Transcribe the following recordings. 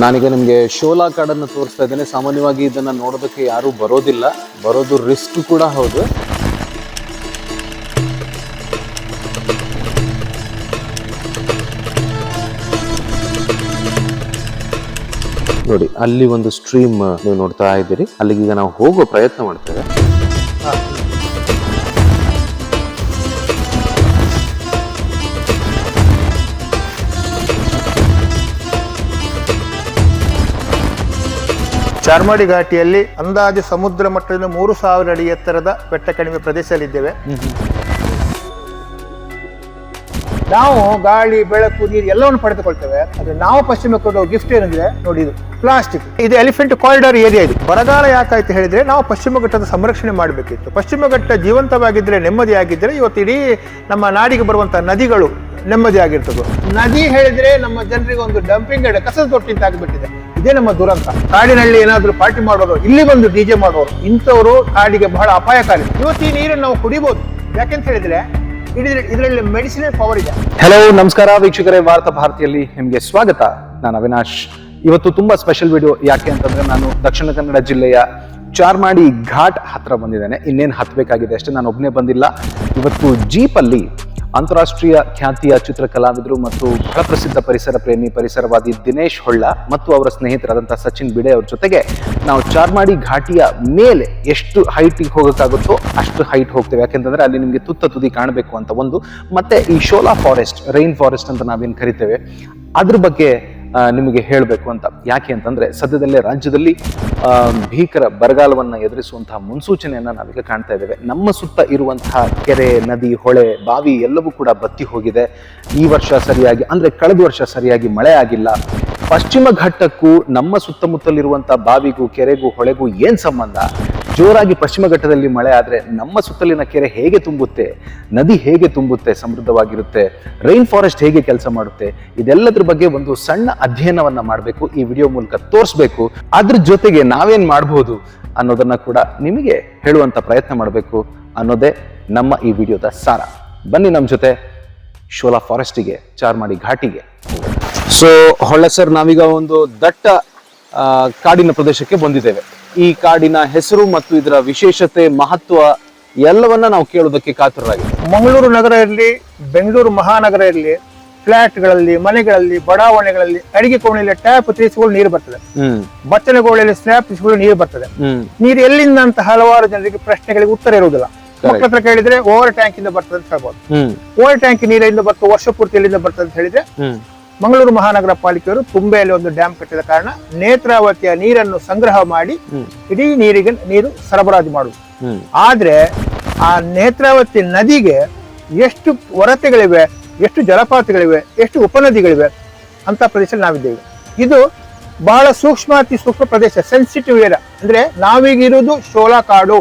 ನಾನೀಗ ನಿಮಗೆ ಶೋಲಾ ಕಾಡನ್ನು ತೋರಿಸ್ತಾ ಇದ್ದೇನೆ. ಸಾಮಾನ್ಯವಾಗಿ ಇದನ್ನು ನೋಡೋದಕ್ಕೆ ಯಾರೂ ಬರೋದಿಲ್ಲ. ಬರೋದು ರಿಸ್ಕ್ ಕೂಡ ಹೌದು. ನೋಡಿ, ಅಲ್ಲಿ ಒಂದು ಸ್ಟ್ರೀಮ್ ನೀವು ನೋಡ್ತಾ ಇದ್ದೀರಿ. ಅಲ್ಲಿಗೆ ಈಗ ನಾವು ಹೋಗೋ ಪ್ರಯತ್ನ ಮಾಡ್ತೇವೆ. ಚಾರ್ಮಾಡಿ ಘಾಟಿಯಲ್ಲಿ ಅಂದಾಜು ಸಮುದ್ರ ಮಟ್ಟದಿಂದ ಮೂರು ಸಾವಿರ ಅಡಿ ಎತ್ತರದ ಬೆಟ್ಟ ಕಣಿವೆ ಪ್ರದೇಶದಲ್ಲಿದ್ದೇವೆ. ನಾವು ಗಾಳಿ, ಬೆಳಕು, ನೀರು ಎಲ್ಲವನ್ನು ಪಡೆದುಕೊಳ್ತೇವೆ. ಅದು ನಾವು ಪಶ್ಚಿಮ ಕೊಡುವ ಗಿಫ್ಟ್ ಏನಂದ್ರೆ ನೋಡಿ ಇದು ಪ್ಲಾಸ್ಟಿಕ್ ಇದು ಎಲಿಫೆಂಟ್ ಕಾರಿಡಾರ್ ಏರಿಯಾ ಇದು. ಬರಗಾಲ ಯಾಕಾಯ್ತು ಹೇಳಿದ್ರೆ, ನಾವು ಪಶ್ಚಿಮ ಘಟ್ಟದ ಸಂರಕ್ಷಣೆ ಮಾಡಬೇಕಿತ್ತು. ಪಶ್ಚಿಮ ಘಟ್ಟ ಜೀವಂತವಾಗಿದ್ರೆ, ನೆಮ್ಮದಿಯಾಗಿದ್ರೆ ಇವತ್ತು ಇಡೀ ನಮ್ಮ ನಾಡಿಗೆ ಬರುವಂತಹ ನದಿಗಳು ನೆಮ್ಮದಿ ಆಗಿರ್ತದೆ ನದಿ ಹೇಳಿದ್ರೆ ನಮ್ಮ ಜನರಿಗೆ ಒಂದು ಡಂಪಿಂಗ್ ಕಸದ ತೊಟ್ಟಿ ಅಂತ ಆಗಿಬಿಟ್ಟಿದೆ. ಇದೇ ನಮ್ಮ ದುರಂತ. ಕಾಡಿನಲ್ಲಿ ಏನಾದ್ರೂ ಪಾರ್ಟಿ ಮಾಡೋರು, ಇಲ್ಲಿ ಬಂದು ಡಿಜೆ ಮಾಡೋರು, ಇಂಥವರು ಕಾಡಿಗೆ ಬಹಳ ಅಪಾಯಕಾರಿ. ಇವತ್ತು ಈ ನೀರನ್ನು ನಾವು ಕುಡಿಬಹುದು ಯಾಕೆಂತ ಹೇಳಿದ್ರೆ ಇದ್ರ- ಇದರಲ್ಲಿ ಮೆಡಿಸಿನಲ್ ಪವರ್ ಇದೆ. ಹಲೋ ನಮಸ್ಕಾರ ವೀಕ್ಷಕರೇ, ವಾರ್ತಾ ಭಾರತಿಯಲ್ಲಿ ನಿಮಗೆ ಸ್ವಾಗತ. ನಾನು ಅವಿನಾಶ್. ಇವತ್ತು ತುಂಬಾ ಸ್ಪೆಷಲ್ ವಿಡಿಯೋ ಯಾಕೆ ಅಂತಂದ್ರೆ ನಾನು ದಕ್ಷಿಣ ಕನ್ನಡ ಜಿಲ್ಲೆಯ ಚಾರ್ಮಾಡಿ ಘಾಟ್ ಹತ್ರ ಬಂದಿದ್ದೇನೆ. ಇನ್ನೇನು ಹತ್ತಬೇಕಾಗಿದೆ ಅಷ್ಟೇ ನಾನು ಒಬ್ಬನೇ ಬಂದಿಲ್ಲ. ಇವತ್ತು ಜೀಪಲ್ಲಿ ಅಂತಾರಾಷ್ಟ್ರೀಯ ಖ್ಯಾತಿಯ ಚಿತ್ರ ಕಲಾವಿದರು ಮತ್ತು ಬಹಳ ಪ್ರಸಿದ್ಧ ಪರಿಸರ ಪ್ರೇಮಿ ಪರಿಸರವಾದಿ ದಿನೇಶ್ ಹೊಳ್ಳ ಮತ್ತು ಅವರ ಸ್ನೇಹಿತರಾದಂತಹ ಸಚಿನ್ ಬಿಡೆ ಅವ್ರ ಜೊತೆಗೆ ನಾವು ಚಾರ್ಮಾಡಿ ಘಾಟಿಯ ಮೇಲೆ ಎಷ್ಟು ಹೈಟಿಗೆ ಹೋಗೋಕ್ಕಾಗುತ್ತೋ ಅಷ್ಟು ಹೈಟ್ ಹೋಗ್ತೇವೆ. ಯಾಕೆಂತಂದ್ರೆ ಅಲ್ಲಿ ನಿಮಗೆ ತುತ್ತ ತುದಿ ಕಾಣಬೇಕು ಅಂತ ಒಂದು. ಮತ್ತೆ ಈ ಶೋಲಾ ಫಾರೆಸ್ಟ್ ರೈನ್ ಫಾರೆಸ್ಟ್ ಅಂತ ನಾವೇನು ಕರಿತೇವೆ, ಅದ್ರ ಬಗ್ಗೆ ನಿಮಗೆ ಹೇಳಬೇಕು ಅಂತ. ಯಾಕೆ ಅಂತಂದ್ರೆ ಸದ್ಯದಲ್ಲೇ ರಾಜ್ಯದಲ್ಲಿ ಭೀಕರ ಬರಗಾಲವನ್ನು ಎದುರಿಸುವಂತಹ ಮುನ್ಸೂಚನೆಯನ್ನು ನಾವೀಗ ಕಾಣ್ತಾ ಇದ್ದೇವೆ. ನಮ್ಮ ಸುತ್ತ ಇರುವಂತಹ ಕೆರೆ, ನದಿ, ಹೊಳೆ, ಬಾವಿ ಎಲ್ಲವೂ ಕೂಡ ಬತ್ತಿ ಹೋಗಿದೆ. ಈ ವರ್ಷ ಸರಿಯಾಗಿ, ಅಂದ್ರೆ ಕಳೆದ ವರ್ಷ ಸರಿಯಾಗಿ ಮಳೆ ಆಗಿಲ್ಲ. ಪಶ್ಚಿಮ ಘಟ್ಟಕ್ಕೂ ನಮ್ಮ ಸುತ್ತಮುತ್ತಲಿರುವಂಥ ಬಾವಿಗೂ, ಕೆರೆಗೂ, ಹೊಳೆಗೂ ಏನು ಸಂಬಂಧ? ಜೋರಾಗಿ ಪಶ್ಚಿಮ ಘಟ್ಟದಲ್ಲಿ ಮಳೆ ಆದರೆ ನಮ್ಮ ಸುತ್ತಲಿನ ಕೆರೆ ಹೇಗೆ ತುಂಬುತ್ತೆ, ನದಿ ಹೇಗೆ ತುಂಬುತ್ತೆ, ಸಮೃದ್ಧವಾಗಿರುತ್ತೆ ರೈನ್ ಫಾರೆಸ್ಟ್ ಹೇಗೆ ಕೆಲಸ ಮಾಡುತ್ತೆ, ಇದೆಲ್ಲದ್ರ ಬಗ್ಗೆ ಒಂದು ಸಣ್ಣ ಅಧ್ಯಯನವನ್ನ ಮಾಡಬೇಕು, ಈ ವಿಡಿಯೋ ಮೂಲಕ ತೋರಿಸ್ಬೇಕು. ಅದ್ರ ಜೊತೆಗೆ ನಾವೇನ್ ಮಾಡ್ಬೋದು ಅನ್ನೋದನ್ನ ಕೂಡ ನಿಮಗೆ ಹೇಳುವಂತ ಪ್ರಯತ್ನ ಮಾಡಬೇಕು ಅನ್ನೋದೇ ನಮ್ಮ ಈ ವಿಡಿಯೋದ ಸಾರ. ಬನ್ನಿ ನಮ್ಮ ಜೊತೆ ಶೋಲಾ ಫಾರೆಸ್ಟಿಗೆ ಚಾರ್ಮಾಡಿ ಘಾಟಿಗೆ. ಸೊ ಹೊಳ್ಳ ಸರ್ ನಾವೀಗ ಒಂದು ದಟ್ಟ ಕಾಡಿನ ಪ್ರದೇಶಕ್ಕೆ ಬಂದಿದ್ದೇವೆ. ಈ ಕಾಡಿನ ಹೆಸರು ಮತ್ತು ಇದರ ವಿಶೇಷತೆ ಮಹತ್ವ ಎಲ್ಲವನ್ನ ನಾವು ಕೇಳೋದಕ್ಕೆ ಕಾತರರಾಗಿದೆ ಮಂಗಳೂರು ನಗರ ಇರಲಿ ಬೆಂಗಳೂರು ಮಹಾನಗರ ಇರಲಿ ಫ್ಲಾಟ್ಗಳಲ್ಲಿ ಮನೆಗಳಲ್ಲಿ ಬಡಾವಣೆಗಳಲ್ಲಿ ಅಡಿಗೆ ಕೋಣೆಯಲ್ಲಿ ಟ್ಯಾಪ್ ತೀರಿಸಿಕೊಂಡು ನೀರು ಬರ್ತದೆ. ಕೋಣೆಯಲ್ಲಿ ಸ್ಲ್ಯಾಬ್ ತೀರಿಸಿಕೊಂಡು ನೀರು ಬರ್ತದೆ. ನೀರು ಎಲ್ಲಿಂದ ಅಂತ ಹಲವಾರು ಜನರಿಗೆ ಪ್ರಶ್ನೆಗಳಿಗೆ ಉತ್ತರ ಇರುವುದಿಲ್ಲ. ಮಕ್ಕಳ ಹತ್ರ ಕೇಳಿದ್ರೆ ಓವರ್ ಟ್ಯಾಂಕ್ ಇಂದ ಬರ್ತದೆ ಅಂತ ಹೇಳ್ಬೋದು. ಓವರ್ ಟ್ಯಾಂಕ್ ನೀರಿಂದ ಬರ್ತದೆ ವರ್ಷ ಪೂರ್ತಿ ಎಲ್ಲಿಂದ ಬರ್ತದೆ ಅಂತ ಹೇಳಿದ್ರೆ ಮಂಗಳೂರು ಮಹಾನಗರ ಪಾಲಿಕೆಯವರು ತುಂಬೆಯಲ್ಲಿ ಒಂದು ಡ್ಯಾಮ್ ಕಟ್ಟಿದ ಕಾರಣ ನೇತ್ರಾವತಿಯ ನೀರನ್ನು ಸಂಗ್ರಹ ಮಾಡಿ. ಇಡೀ ನೀರಿಗೆ ನೀರು ಸರಬರಾಜು ಮಾಡುವುದು ಆದ್ರೆ ಆ ನೇತ್ರಾವತಿ ನದಿಗೆ ಎಷ್ಟು ಹೊರತೆಗಳಿವೆ ಎಷ್ಟು ಜಲಪಾತಗಳಿವೆ ಎಷ್ಟು ಉಪನದಿಗಳಿವೆ ಅಂತ ಪ್ರದೇಶದಲ್ಲಿ ನಾವಿದ್ದೇವೆ. ಇದು ಬಹಳ ಸೂಕ್ಷ್ಮ ಅತಿ ಸೂಕ್ಷ್ಮ ಪ್ರದೇಶ ಸೆನ್ಸಿಟಿವ್ ಏರಿಯಾ ಅಂದ್ರೆ ನಾವೀಗ ಇರುವುದು ಶೋಲಾ ಕಾಡು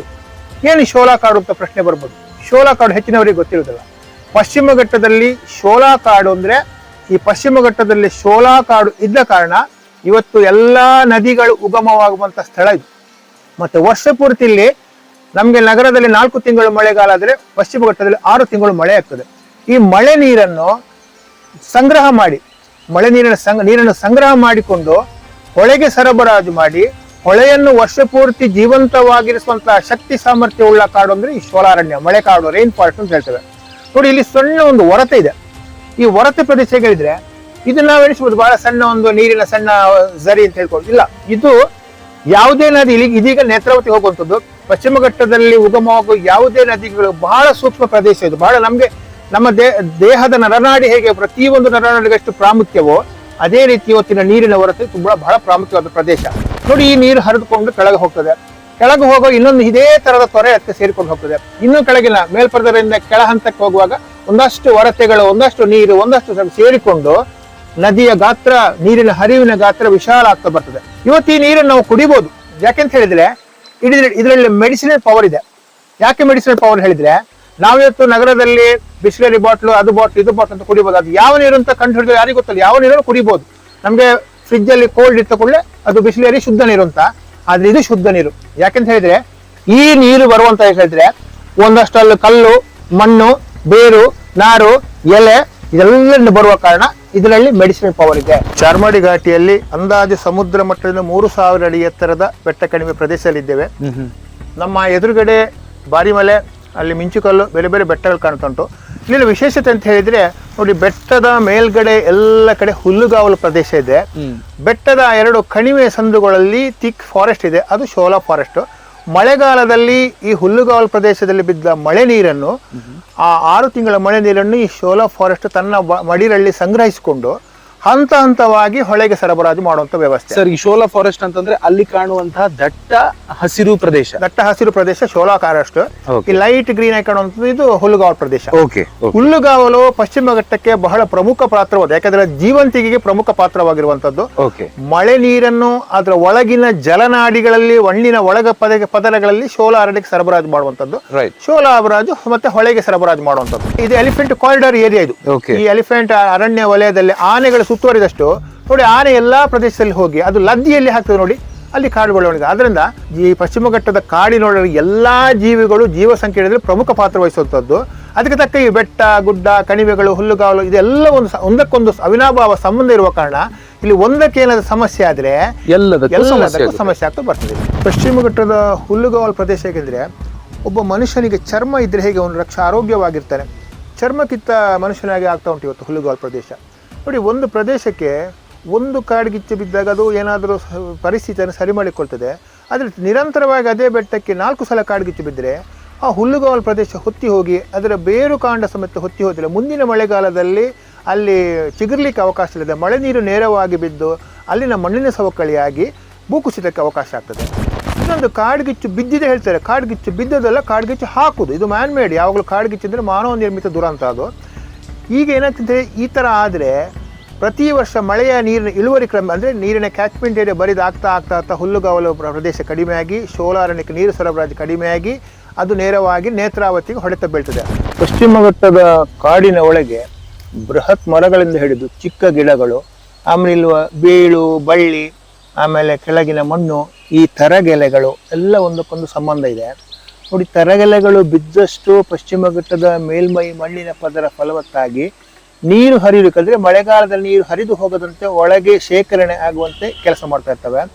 ಏನು ಶೋಲಾ ಕಾಡು ಅಂತ ಪ್ರಶ್ನೆ ಬರ್ಬೋದು? ಶೋಲಾ ಕಾಡು ಹೆಚ್ಚಿನವರಿಗೆ ಗೊತ್ತಿರುವುದಿಲ್ಲ. ಪಶ್ಚಿಮ ಘಟ್ಟದಲ್ಲಿ ಶೋಲಾ ಕಾಡು ಅಂದ್ರೆ ಈ ಪಶ್ಚಿಮ ಘಟ್ಟದಲ್ಲಿ ಶೋಲಾ ಕಾಡು ಇದ್ದ ಕಾರಣ ಇವತ್ತು ಎಲ್ಲಾ ನದಿಗಳು ಉಗಮವಾಗುವಂತ ಸ್ಥಳ ಇದು. ಮತ್ತೆ ವರ್ಷ ಪೂರ್ತಿ ಇಲ್ಲಿ ನಮಗೆ ನಗರದಲ್ಲಿ ನಾಲ್ಕು ತಿಂಗಳು ಮಳೆಗಾಲ ಆದರೆ ಪಶ್ಚಿಮ ಘಟ್ಟದಲ್ಲಿ ಆರು ತಿಂಗಳು ಮಳೆ ಆಗ್ತದೆ. ಈ ಮಳೆ ನೀರನ್ನು ಸಂಗ್ರಹ ಮಾಡಿ, ಮಳೆ ನೀರಿನ ಸಂಗ್, ನೀರನ್ನು ಸಂಗ್ರಹ ಮಾಡಿಕೊಂಡು ಹೊಳೆಗೆ ಸರಬರಾಜು ಮಾಡಿ ಹೊಳೆಯನ್ನು ವರ್ಷ ಪೂರ್ತಿ ಜೀವಂತವಾಗಿರಿಸುವಂತಹ ಶಕ್ತಿ ಸಾಮರ್ಥ್ಯ ಉಳ್ಳ ಕಾಡು ಅಂದರೆ ಈ ಶೋಲಾರಣ್ಯ, ಮಳೆ ಕಾಡು ರೈನ್ ಫಾರೆಸ್ಟ್ ಅಂತ ಹೇಳ್ತೇವೆ. ನೋಡಿ, ಇಲ್ಲಿ ಸಣ್ಣ ಒಂದು ಹೊರತೆ ಇದೆ. ಈ ಹೊರತೆ ಪ್ರದೇಶಗಳಿದ್ರೆ ಇದನ್ನ ನಾವು ಎಣಿಸ್ಬೋದು. ಬಹಳ ಸಣ್ಣ ಒಂದು ನೀರಿನ ಸಣ್ಣ ಝರಿ ಅಂತ ಹೇಳ್ಕೊಂಡು. ಇಲ್ಲ, ಇದು ಯಾವುದೇ ನದಿ ಇದೀಗ ನೇತ್ರಾವತಿ ಹೋಗುವಂಥದ್ದು. ಪಶ್ಚಿಮ ಘಟ್ಟದಲ್ಲಿ ಉಗಮವಾಗುವ ಯಾವುದೇ ನದಿಗಳು ಬಹಳ ಸೂಕ್ಷ್ಮ ಪ್ರದೇಶ ಇದು. ಬಹಳ ನಮ್ಗೆ, ನಮ್ಮ ದೇಹದ ನರನಾಡಿ ಹೇಗೆ, ಪ್ರತಿಯೊಂದು ನರನಾಡಿಗಷ್ಟು ಪ್ರಾಮುಖ್ಯವೋ, ಅದೇ ರೀತಿ ಇವತ್ತಿನ ನೀರಿನ ಹೊರತೆ ತುಂಬಾ ಬಹಳ ಪ್ರಾಮುಖ್ಯವಾದ ಪ್ರದೇಶ. ನೋಡಿ, ಈ ನೀರು ಹರಿದುಕೊಂಡು ಕೆಳಗೆ ಹೋಗ್ತದೆ. ಕೆಳಗೆ ಹೋಗೋ ಇನ್ನೊಂದು ಇದೇ ತರದ ತೊರೆ ಅದಕ್ಕೆ ಸೇರಿಕೊಂಡು ಹೋಗ್ತದೆ. ಇನ್ನೂ ಕೆಳಗಿನ ಮೇಲ್ಪದರಿಂದ ಕೆಳ ಹಂತಕ್ಕೆ ಹೋಗುವಾಗ ಒಂದಷ್ಟು ಒರತೆಗಳು, ಒಂದಷ್ಟು ನೀರು, ಒಂದಷ್ಟು ಸೇರಿಕೊಂಡು ನದಿಯ ಗಾತ್ರ, ನೀರಿನ ಹರಿವಿನ ಗಾತ್ರ ವಿಶಾಲ ಆಗ್ತಾ ಬರ್ತದೆ. ಇವತ್ತು ಈ ನೀರನ್ನು ನಾವು ಕುಡಿಬಹುದು ಯಾಕೆಂತ ಹೇಳಿದ್ರೆ ಇಡೀ ಇದರಲ್ಲಿ ಮೆಡಿಸಿನಲ್ ಪವರ್ ಇದೆ. ಯಾಕೆ ಮೆಡಿಸಿನಲ್ ಪವರ್ ಹೇಳಿದ್ರೆ, ನಾವಿವತ್ತು ನಗರದಲ್ಲಿ ಬಿಸ್ಲರಿ ಬಾಟ್ಲು, ಅದು ಬಾಟ್ಲು, ಇದು ಬಾಟ್ಲು ಅಂತ ಕುಡಿಬಹುದು ಅದು ಯಾವ ನೀರು ಅಂತ ಕಂಡು ಹಿಡಿದ್ರೆ ಯಾರಿಗೂ ಗೊತ್ತಲ್ಲ. ಯಾವ ನೀರನ್ನು ಕುಡಿಬಹುದು ನಮ್ಗೆ ಫ್ರಿಜ್ ಅಲ್ಲಿ ಕೋಲ್ಡ್ ಇಟ್ಟ ಕೂಡಲೇ ಅದು ಬಿಸಿಲೇರಿ ಶುದ್ಧ ನೀರು ಅಂತ. ಆದ್ರೆ ಇದು ಶುದ್ಧ ನೀರು. ಯಾಕೆಂತ ಹೇಳಿದ್ರೆ, ಈ ನೀರು ಬರುವಂತ ಹೇಳಿದ್ರೆ ಒಂದಷ್ಟು ಅಲ್ಲಿ ಕಲ್ಲು, ಮಣ್ಣು, ಬೇರು ನಾರು ಎಲೆ ಇದೆಲ್ಲ ಬರುವ ಕಾರಣ ಇದರಲ್ಲಿ ಮೆಡಿಸಿನ್ ಪವರ್ ಇದೆ. ಚಾರ್ಮಾಡಿ ಘಾಟಿಯಲ್ಲಿ ಅಂದಾಜು ಸಮುದ್ರ ಮಟ್ಟದಿಂದ ಮೂರು ಸಾವಿರ ಅಡಿ ಎತ್ತರದ ಬೆಟ್ಟ ಕಣಿವೆ ಪ್ರದೇಶದಲ್ಲಿದ್ದೇವೆ ನಮ್ಮ ಎದುರುಗಡೆ ಬಾರಿಮಲೆ ಅಲ್ಲಿ ಮಿಂಚುಕಲ್ಲು ಬೇರೆ ಬೇರೆ ಬೆಟ್ಟಗಳು ಕಾಣ್ತಾ ಉಂಟು ಇಲ್ಲಿನ ವಿಶೇಷತೆ ಅಂತ ಹೇಳಿದ್ರೆ ನೋಡಿ ಬೆಟ್ಟದ ಮೇಲ್ಗಡೆ ಎಲ್ಲ ಕಡೆ ಹುಲ್ಲುಗಾವಲು ಪ್ರದೇಶ ಇದೆ. ಬೆಟ್ಟದ ಎರಡು ಕಣಿವೆ ಸಂದುಗಳಲ್ಲಿ ತಿಕ್ ಫಾರೆಸ್ಟ್ ಇದೆ. ಅದು ಶೋಲಾ ಫಾರೆಸ್ಟ್ ಮಳೆಗಾಲದಲ್ಲಿ ಈ ಹುಲ್ಲುಗಾವಲು ಪ್ರದೇಶದಲ್ಲಿ ಬಿದ್ದ ಮಳೆ ನೀರನ್ನು ಆ ಆರು ತಿಂಗಳ ಮಳೆ ನೀರನ್ನು ಈ ಶೋಲಾ ಫಾರೆಸ್ಟ್ ತನ್ನ ಮಡಿಲಲ್ಲಿ ಸಂಗ್ರಹಿಸಿಕೊಂಡು ಹಂತ ಹಂತವಾಗಿ ಹೊಳೆಗೆ ಸರಬರಾಜು ಮಾಡುವಂತ ವ್ಯವಸ್ಥೆ. ಸರ್ ಈ ಶೋಲಾ ಫಾರೆಸ್ಟ್ ಅಂತಂದ್ರೆ ಅಲ್ಲಿ ಕಾಣುವಂತಹ ದಟ್ಟ ಹಸಿರು ಪ್ರದೇಶ. ದಟ್ಟ ಹಸಿರು ಪ್ರದೇಶ ಶೋಲಾ ಫಾರೆಸ್ಟ್ ಈ ಲೈಟ್ ಗ್ರೀನ್ ಆಗಿ ಕಾಣುವಂಥದ್ದು ಇದು ಹುಲ್ಲುಗಾವಲ್ ಪ್ರದೇಶ. ಓಕೆ ಹುಲ್ಲುಗಾವಲು ಪಶ್ಚಿಮ ಘಟ್ಟಕ್ಕೆ ಬಹಳ ಪ್ರಮುಖ ಪಾತ್ರವಾದ ಯಾಕಂದ್ರೆ ಜೀವಂತಿಗೆಗೆ ಪ್ರಮುಖ ಪಾತ್ರವಾಗಿರುವಂತದ್ದು ಮಳೆ ನೀರನ್ನು ಅದರ ಒಳಗಿನ ಜಲನಾಡಿಗಳಲ್ಲಿ ಮಣ್ಣಿನ ಒಳಗ ಪದ ಪದರಗಳಲ್ಲಿ ಶೋಲಾ ಅರಣ್ಯಕ್ಕೆ ಸರಬರಾಜು ಮಾಡುವಂತದ್ದು ಶೋಲಾ ಅಬರಾಜು ಮತ್ತೆ ಹೊಳೆಗೆ ಸರಬರಾಜು ಮಾಡುವಂತದ್ದು ಇದು ಎಲಿಫೆಂಟ್ ಕಾರಿಡಾರ್ ಏರಿಯಾ ಇದು. ಈ ಎಲಿಫೆಂಟ್ ಅರಣ್ಯ ವಲಯದಲ್ಲಿ ಆನೆಗಳು ಸುತ್ತುವರಿದಷ್ಟು ನೋಡಿ ಆನೆ ಎಲ್ಲಾ ಪ್ರದೇಶದಲ್ಲಿ ಹೋಗಿ ಅದು ಲದ್ದಿಯಲ್ಲಿ ಹಾಕ್ತದೆ ನೋಡಿ ಅಲ್ಲಿ ಕಾಡುಗಳೊಳಗೆ ಅದರಿಂದ ಈ ಪಶ್ಚಿಮ ಘಟ್ಟದ ಕಾಡಿನೊಳಗೆ ಎಲ್ಲಾ ಜೀವಿಗಳು ಜೀವ ಸಂಖ್ಯೆಯಲ್ಲಿ ಪ್ರಮುಖ ಪಾತ್ರ ವಹಿಸುವಂಥದ್ದು ಅದಕ್ಕೆ ತಕ್ಕ ಈ ಬೆಟ್ಟ ಗುಡ್ಡ ಕಣಿವೆಗಳು ಹುಲ್ಲುಗಾವಲು ಇದೆಲ್ಲ ಒಂದು ಒಂದಕ್ಕೊಂದು ಅವಿನಾಭಾವ ಸಂಬಂಧ ಇರುವ ಕಾರಣ ಇಲ್ಲಿ ಒಂದಕ್ಕೆ ಏನಾದರೂ ಸಮಸ್ಯೆ ಆದ್ರೆ ಎಲ್ಲದಕ್ಕೂ. ಸಮಸ್ಯೆ ಆಗ್ತಾ ಬರ್ತದೆ. ಪಶ್ಚಿಮ ಘಟ್ಟದ ಹುಲ್ಲುಗಾವಲು ಪ್ರದೇಶ ಹೇಗೆಂದರೆ ಒಬ್ಬ ಮನುಷ್ಯನಿಗೆ ಚರ್ಮ ಇದ್ರೆ ಹೇಗೆ ಅವನು ರಕ್ಷ ಆರೋಗ್ಯವಾಗಿರ್ತಾನೆ. ಚರ್ಮಕ್ಕಿಂತ ಮನುಷ್ಯನಾಗಿ ಆಗ್ತಾ ಉಂಟು ಇವತ್ತು ಹುಲ್ಲುಗಾವಲು ಪ್ರದೇಶ. ನೋಡಿ, ಒಂದು ಪ್ರದೇಶಕ್ಕೆ ಒಂದು ಕಾಡ್ಗಿಚ್ಚು ಬಿದ್ದಾಗ ಅದು ಏನಾದರೂ ಪರಿಸ್ಥಿತಿಯನ್ನು ಸರಿ ಮಾಡಿಕೊಳ್ತದೆ. ಆದರೆ ನಿರಂತರವಾಗಿ ಅದೇ ಬೆಟ್ಟಕ್ಕೆ ನಾಲ್ಕು ಸಲ ಕಾಡ್ಗಿಚ್ಚು ಬಿದ್ದರೆ ಆ ಹುಲ್ಲುಗಾವಲು ಪ್ರದೇಶ ಹೊತ್ತಿ ಹೋಗಿ, ಅದರ ಬೇರು ಕಾಂಡ ಸಮೇತ ಹೊತ್ತಿ ಹೋದಿಲ್ಲ. ಮುಂದಿನ ಮಳೆಗಾಲದಲ್ಲಿ ಅಲ್ಲಿ ಚಿಗುರ್ಲಿಕ್ಕೆ ಅವಕಾಶ ಇಲ್ಲದೆ ಮಳೆ ನೀರು ನೇರವಾಗಿ ಬಿದ್ದು ಅಲ್ಲಿನ ಮಣ್ಣಿನ ಸವಕಳಿಯಾಗಿ ಭೂಕುಸಿತಕ್ಕೆ ಅವಕಾಶ ಆಗ್ತದೆ. ಇನ್ನೊಂದು ಕಾಡ್ಗಿಚ್ಚು ಬಿದ್ದಿದೆ ಹೇಳ್ತಾರೆ. ಕಾಡ್ಗಿಚ್ಚು ಬಿದ್ದದಲ್ಲ ಕಾಡ್ಗಿಚ್ಚು ಹಾಕೋದು ಇದು ಮ್ಯಾನ್ ಮೇಡ್ ಯಾವಾಗಲೂ ಕಾಡ್ಗಿಚ್ಚು ಅಂದರೆ ಮಾನವ ನಿರ್ಮಿತ ದುರಂತ ಅದು. ಈಗ ಏನಾಗ್ತದೆ? ಈ ಥರ ಆದರೆ ಪ್ರತಿ ವರ್ಷ ಮಳೆಯ ನೀರಿನ ಇಳುವರಿ ಕ್ರಮ ಅಂದರೆ ನೀರಿನ ಕ್ಯಾಚ್ಮೆಂಟ್ ಏರಿಯಾ ಬರಿದಾಗ್ತಾ ಆಗ್ತಾ ಆಗ್ತಾ ಹುಲ್ಲುಗಾವಲು ಪ್ರದೇಶ ಕಡಿಮೆಯಾಗಿ, ಶೋಲಾರಣ್ಯಕ್ಕೆ ನೀರು ಸರಬರಾಜು ಕಡಿಮೆಯಾಗಿ, ಅದು ನೇರವಾಗಿ ನೇತ್ರಾವತಿಗೆ ಹೊಡೆತ ಬೀಳ್ತದೆ. ಪಶ್ಚಿಮ ಘಟ್ಟದ ಕಾಡಿನ ಒಳಗೆ ಬೃಹತ್ ಮರಗಳಿಂದ ಹಿಡಿದು ಚಿಕ್ಕ ಗಿಡಗಳು, ಆಮೇಲೆ ಇಲ್ವ ಬೇಳು, ಬಳ್ಳಿ, ಆಮೇಲೆ ಕೆಳಗಿನ ಮಣ್ಣು, ಈ ತರಗೆಲೆಗಳು, ಎಲ್ಲ ಒಂದಕ್ಕೊಂದು ಸಂಬಂಧ ಇದೆ. ನೋಡಿ, ತರಗೆಲೆಗಳು ಬಿದ್ದಷ್ಟು ಪಶ್ಚಿಮ ಘಟ್ಟದ ಮೇಲ್ಮೈ ಮಣ್ಣಿನ ಪದರ ಫಲವತ್ತಾಗಿ ನೀರು ಹರಿಯಲಿಕ್ಕಂದ್ರೆ ಮಳೆಗಾಲದಲ್ಲಿ ನೀರು ಹರಿದು ಹೋಗದಂತೆ ಒಳಗೆ ಶೇಖರಣೆ ಆಗುವಂತೆ ಕೆಲಸ ಮಾಡ್ತಾ ಇರ್ತವೆ.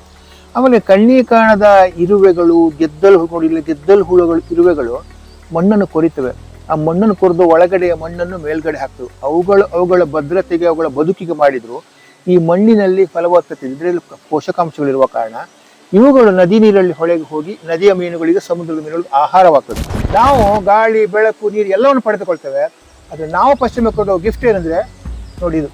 ಆಮೇಲೆ ಕಣ್ಣಿ ಕಾಣದ ಇರುವೆಗಳು, ಗೆದ್ದಲು ಹು- ಇಲ್ಲಿ ಗೆದ್ದಲು ಹುಳುಗಳು, ಇರುವೆಗಳು ಮಣ್ಣನ್ನು ಕೊರಿತವೆ. ಆ ಮಣ್ಣನ್ನು ಕೊರೆದು ಒಳಗಡೆಯ ಮಣ್ಣನ್ನು ಮೇಲ್ಗಡೆ ಹಾಕ್ತವೆ. ಅವುಗಳು, ಅವುಗಳ ಭದ್ರತೆಗೆ, ಅವುಗಳ ಬದುಕಿಗೆ ಮಾಡಿದ್ರು. ಈ ಮಣ್ಣಿನಲ್ಲಿ ಫಲವತ್ತತೆ, ಇದರಲ್ಲಿ ಪೋಷಕಾಂಶಗಳಿರುವ ಕಾರಣ ಇವುಗಳು ನದಿ ನೀರಲ್ಲಿ ಹೊಳೆಗೆ ಹೋಗಿ ನದಿಯ ಮೀನುಗಳಿಗೆ, ಸಮುದ್ರದ ಮೀನುಗಳಿಗೆ ಆಹಾರವಾಗ್ತದೆ. ನಾವು ಗಾಳಿ, ಬೆಳಕು, ನೀರು ಎಲ್ಲವನ್ನು ಪಡೆದುಕೊಳ್ತೇವೆ. ಆದರೆ ನಾವು ಪಶ್ಚಿಮ ಕೊಡೋ ಗಿಫ್ಟ್ ಏನಂದರೆ ನೋಡಿ ಇದು.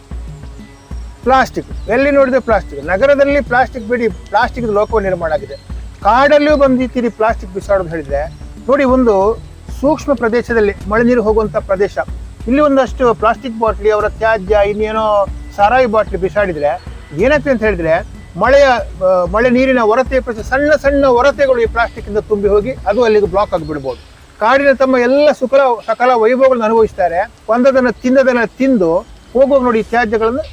ಪ್ಲಾಸ್ಟಿಕ್. ಎಲ್ಲಿ ನೋಡಿದ್ರೆ ಪ್ಲಾಸ್ಟಿಕ್. ನಗರದಲ್ಲಿ ಪ್ಲಾಸ್ಟಿಕ್ ಬಿಡಿ, ಪ್ಲಾಸ್ಟಿಕ್ ಲೋಕ ನಿರ್ಮಾಣ ಆಗಿದೆ. ಕಾಡಲ್ಲಿಯೂ ಬಂದಿದ್ದೀರಿ ಪ್ಲಾಸ್ಟಿಕ್ ಬಿಸಾಡೋದು ಹೇಳಿದ್ರೆ, ನೋಡಿ ಒಂದು ಸೂಕ್ಷ್ಮ ಪ್ರದೇಶದಲ್ಲಿ ಮಳೆ ನೀರು ಹೋಗುವಂಥ ಪ್ರದೇಶ. ಇಲ್ಲಿ ಒಂದಷ್ಟು ಪ್ಲಾಸ್ಟಿಕ್ ಬಾಟ್ಲಿ, ಅವರ ತ್ಯಾಜ್ಯ, ಇನ್ನೇನೋ ಸಾರಾಯಿ ಬಾಟ್ಲಿ ಬಿಸಾಡಿದರೆ ಏನಾಗ್ತದೆ ಅಂತ ಹೇಳಿದ್ರೆ, ಮಳೆಯ, ಮಳೆ ನೀರಿನ ಹೊರತೆ ಸಣ್ಣ ಸಣ್ಣ ಹೊರತೆಗಳು ಈ ಪ್ಲಾಸ್ಟಿಕ್ ಇಂದ ತುಂಬಿ ಹೋಗಿ ಅದು ಅಲ್ಲಿಗೆ ಬ್ಲಾಕ್ ಆಗಿಬಿಡ್ಬೋದು. ಕಾಡಿನ ತಮ್ಮ ಎಲ್ಲ ಸುಖಲ, ಸಕಲ ವೈಭವಗಳನ್ನು ಅನುಭವಿಸ್ತಾರೆ. ಒಂದದನ್ನ ತಿಂದದನ್ನ ತಿಂದು ಹೋಗುವಾಗ ನೋಡಿ ತ್ಯಾಜ್ಯಗಳನ್ನು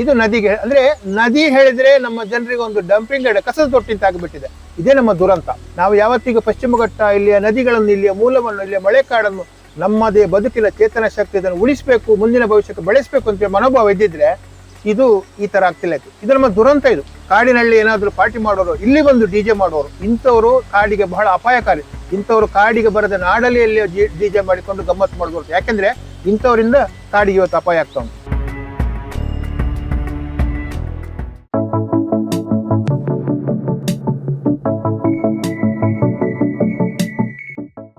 ಇದು ನದಿಗೆ, ಅಂದ್ರೆ ನದಿ ಹೇಳಿದ್ರೆ ನಮ್ಮ ಜನರಿಗೆ ಒಂದು ಡಂಪಿಂಗ್ ಅಡ ಕಸದ ತೊಟ್ಟಿಂತ ಆಗಿಬಿಟ್ಟಿದೆ. ಇದೇ ನಮ್ಮ ದುರಂತ. ನಾವು ಯಾವತ್ತಿಗೂ ಪಶ್ಚಿಮ ಘಟ್ಟ ಇಲ್ಲಿಯ ನದಿಗಳನ್ನು, ಇಲ್ಲಿಯ ಮೂಲವನ್ನು, ಇಲ್ಲಿಯ ಮಳೆಕಾಡನ್ನು ನಮ್ಮದೇ ಬದುಕಿನ ಚೇತನ ಶಕ್ತಿ ಇದನ್ನು ಉಳಿಸಬೇಕು, ಮುಂದಿನ ಭವಿಷ್ಯಕ್ಕೆ ಬೆಳೆಸಬೇಕು ಅಂತ ಮನೋಭಾವ ಇದ್ದಿದ್ರೆ ಇದು ಈ ತರ ಆಗ್ತಿಲ್ಲ ಇದು. ನಮ್ಮ ದುರಂತ ಇದು. ಕಾಡಿನಲ್ಲಿ ಏನಾದರೂ ಪಾರ್ಟಿ ಮಾಡೋರು, ಇಲ್ಲಿ ಬಂದು ಡಿಜೆ ಮಾಡೋರು, ಇಂಥವರು ಕಾಡಿಗೆ ಬಹಳ ಅಪಾಯಕಾರಿ. ಇಂಥವ್ರು ಕಾಡಿಗೆ ಬರದ ನಾಡಲಿಯಲ್ಲಿ ಡಿಜೆ ಮಾಡಿಕೊಂಡು ಗಮ್ಮತ್ತು ಮಾಡ್ಬೋದು ಯಾಕೆಂದ್ರೆ ಇಂಥವರಿಂದ ಕಾಡಿಗೆ ಇವತ್ತು ಅಪಾಯ ಆಗ್ತಾ ಉಂಟು.